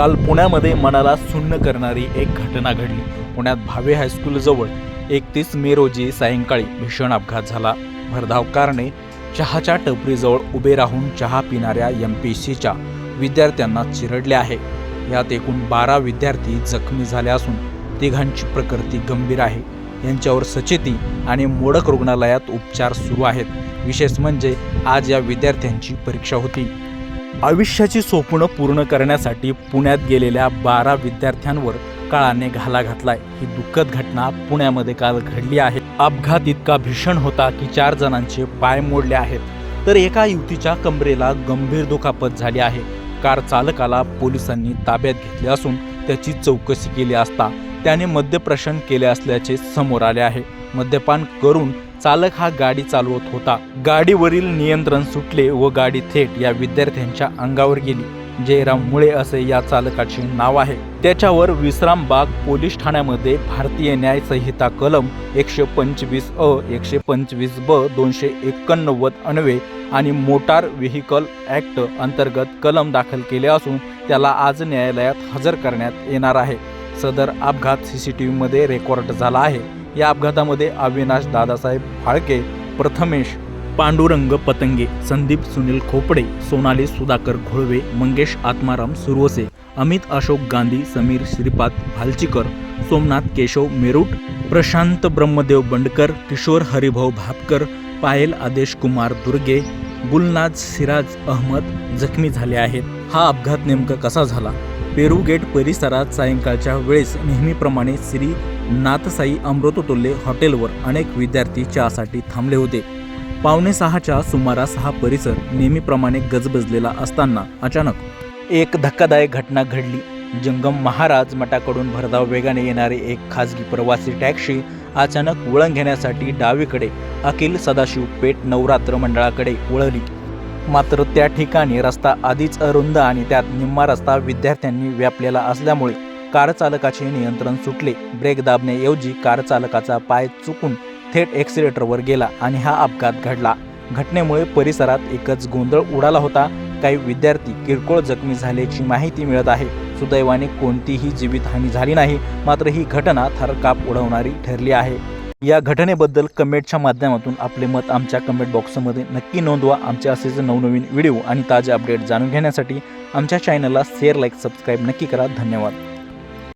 काल पुण्यामध्ये मनाला सुन्न करणारी एक घटना घडली. पुण्यात भावे हायस्कूलजवळ एकतीस मे रोजी सायंकाळी भीषण अपघात झाला. भरधाव कारणे चहाच्या टपरीजवळ उभे राहून चहा पिणाऱ्या एम पी सीच्या विद्यार्थ्यांना चिरडले आहे. यात एकूण बारा विद्यार्थी जखमी झाले असून तिघांची प्रकृती गंभीर आहे. यांच्यावर सचेती आणि मोडक रुग्णालयात उपचार सुरू आहेत. विशेष म्हणजे आज या विद्यार्थ्यांची परीक्षा होती. आयुष्याची स्वप्न पूर्ण करण्यासाठी पुण्यात गेलेल्या बारा विद्यार्थ्यांवर काळाने घाला घातलाय. ही दुःखद घटना पुण्यामध्ये काल घडली आहे. अपघात इतका भीषण होता की चार जणांचे पाय मोडले आहेत. तर एका युवतीच्या कमरेला गंभीर दुखापत झाली आहे. कार चालकाला पोलिसांनी ताब्यात घेतले असून त्याची चौकशी केली असता त्याने मद्यप्रशन केले असल्याचे समोर आले आहे. मद्यपान करून चालक हा गाडी चालवत होता. गाडीवरील नियंत्रण सुटले व गाडी थेट या विद्यार्थ्यांच्या अंगावर गेली. जयराम मुळे असे या चालकाचे नाव आहे. त्याच्यावर विश्रामबाग पोलीस ठाण्यामध्ये भारतीय न्याय संहिता कलम एकशे पंचवीस अ एकशे पंचवीस ब दोनशे एकोणनव्वद अन्वे आणि मोटार व्हेकल ॲक्ट अंतर्गत कलम दाखल केले असून त्याला आज न्यायालयात हजर करण्यात येणार आहे. सदर अपघात सी सी टी व्हीमध्ये रेकॉर्ड झाला आहे. या अपघातामध्ये अविनाश दादासाहेब फाळके प्रथमेश पांडुरंग पतंगे संदीप सुनील खोपडे सोनाली सुधाकर घोळवे मंगेश आत्माराम सुरवसे अमित अशोक गांधी समीर श्रीपाद भालचीकर सोमनाथ केशव मेरूट प्रशांत ब्रह्मदेव बंडकर किशोर हरिभाऊ भापकर पायल आदेश कुमार दुर्गे गुलनाज सिराज अहमद जखमी झाले आहेत. हा अपघात नेमका कसा झाला? पेरू गेट परिसरात सायंकाळच्या वेळेस नेहमीप्रमाणे श्री नाथसाई अमृततुल्य हॉटेलवर अनेक विद्यार्थी चहासाठी थांबले होते. पावणे सहाच्या सुमारास हा परिसर नेहमीप्रमाणे गजबजलेला असताना अचानक एक धक्कादायक घटना घडली. जंगम महाराज मठाकडून भरधाव वेगाने येणारी एक खाजगी प्रवासी टॅक्सी अचानक वळण घेण्यासाठी डावीकडे अखिल सदाशिव पेठ नवरात्र मंडळाकडे वळली. मात्र त्या ठिकाणी रस्ता आधीच अरुंद आणि त्यात निम्मा रस्ता विद्यार्थ्यांनी व्यापलेला असल्यामुळे कार चालकाचे नियंत्रण सुटले. ब्रेक दाबण्याऐवजी कार चालकाचा पाय चुकून थेट एक्सिलेटरवर गेला आणि हा अपघात घडला. घटनेमुळे परिसरात एकच गोंधळ उडाला होता. काही विद्यार्थी किरकोळ जखमी झाल्याची माहिती मिळत आहे. सुदैवाने कोणतीही जीवितहानी झाली नाही मात्र ही घटना थरकाप उडवणारी ठरली आहे. या घटनेबद्दल कमेंटच्या माध्यमातून आपले मत आमच्या कमेंट बॉक्समध्ये नक्की नोंदवा. आमचे असेच नवनवीन व्हिडिओ आणि ताजे अपडेट जाणून घेण्यासाठी आमच्या चॅनलला शेअर लाईक सबस्क्राईब नक्की करा. धन्यवाद.